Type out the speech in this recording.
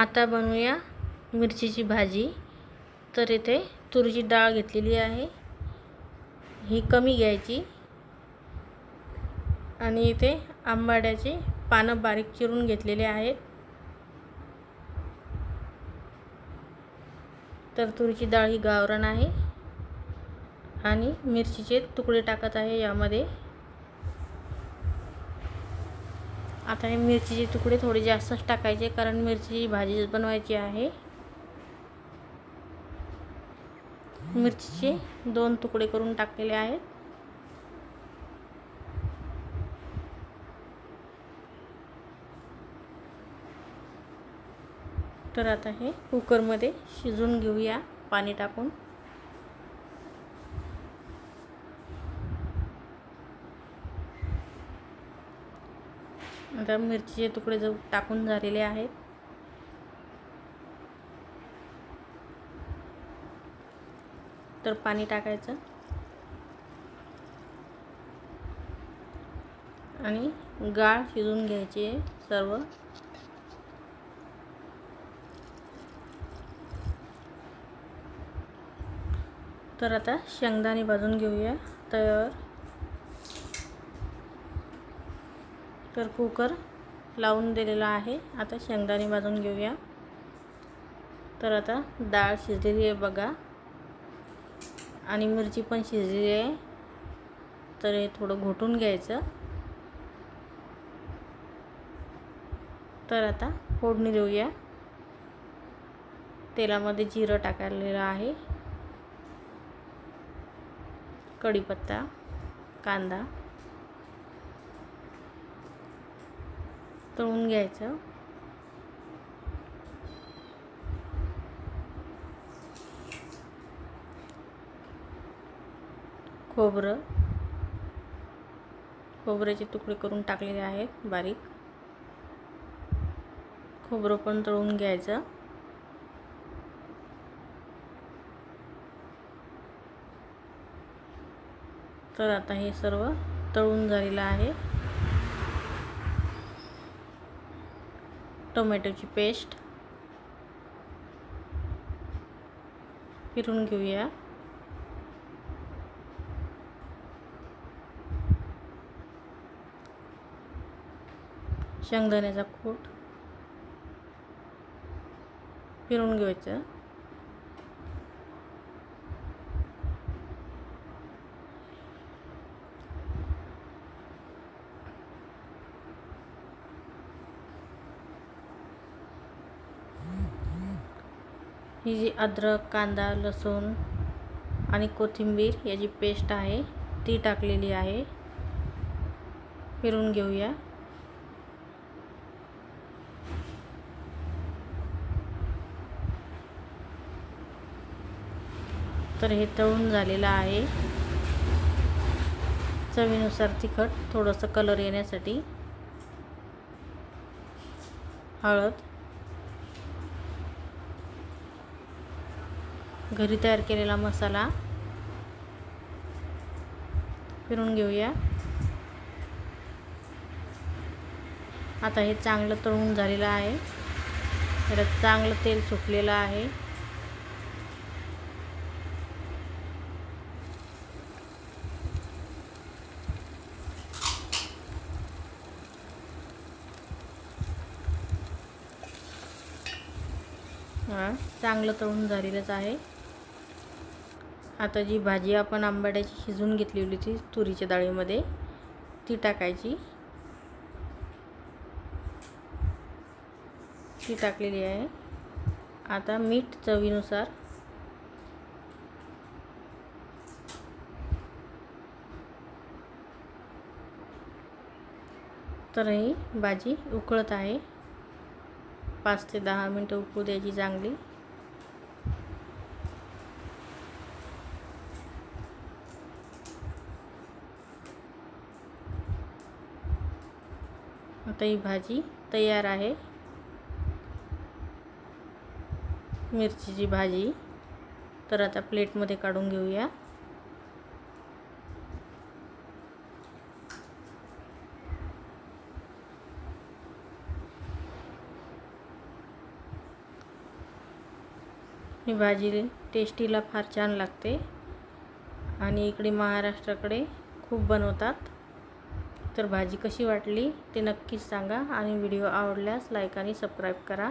आता बनवूया मिरचीची भाजी. तर इथे तुरीची डाळ घेतलेली आहे. ही कमी घ्यायची. आणि इथे आंबाड्याची पानं बारीक चिरून घेतलेले आहेत. तर तुरीची डाळ ही गावरण आहे. आणि मिरचीचे तुकडे टाकत आहे यामध्ये. आता हे मिरचीचे तुकडे थोडे जास्तच टाकायचे कारण मिरचीची भाजी बनवायची आहे. मिरचीचे दोन तुकडे करून टाकलेले आहेत. तर आता हे कुकरमध्ये शिजून घेऊया पाणी टाकून. आता मिरचीचे तुकडे जो टाकून झालेले आहेत. तर पाणी टाकायचं. आणि गाळ शिजवून घ्यायचे सर्व. तर आता शेंगदाणे भाजून घेऊया. तर तर कुकर लावून दिलेला आहे. आता शेंगदाणे भाजून घेऊया. तर आता डाळ शिजलेली आहे बघा. आणि मिरची पण शिजलेली आहे. तर हे थोडं घोटून घ्यायचं. तर आता फोडणी देऊया. तेलामध्ये जिरं टाकलेलं आहे. कढीपत्ता कांदा. तळून घ्यायचं. खोबरं. खोबऱ्याचे तुकडे करून टाकलेले आहेत बारीक. खोबरं पण तळून घ्यायचं. तर आता हे सर्व तळून झालेलं आहे. टोमॅटोची पेस्ट फिरून घेऊया. शेंगदाण्याचा कूट फिरून घ्यायचं. ही जी अद्रक कांदा लसूण आणि कोथिंबीर याची पेस्ट आहे ती टाकलेली आहे. फिरून घेऊया. तर हे तळून झालेलं आहे. चवीनुसार तिखट थोडंसं कलर येण्यासाठी. हळद. घरी तयार केलेला मसाला. फिरून घेऊया. आता हे चांगलं तळून झालेलं आहे. त्याला चांगलं तेल सुटलेलं आहे. हां चांगलं तळून झालेलंच आहे. आता जी भाजी आपण आंबाड्याची शिजवून घेतलेली होती तुरीच्या डाळीमध्ये ती टाकायची. ती टाकलेली आहे. आता मीठ चवीनुसार. तर ही भाजी उकळत आहे. पाच ते दहा मिनटं उकळू द्यायची चांगली. आता ही भाजी तयार आहे. मिरचीची भाजी. तर आता प्लेटमध्ये काढून घेऊया. ही भाजी टेस्टीला फार छान लागते. आणि इकडे महाराष्ट्राकडे खूप बनवतात. तर भाजी कशी वाटली ते नक्कीच सांगा आणि व्हिडिओ आवडल्यास लाईक आणि सबस्क्राईब करा.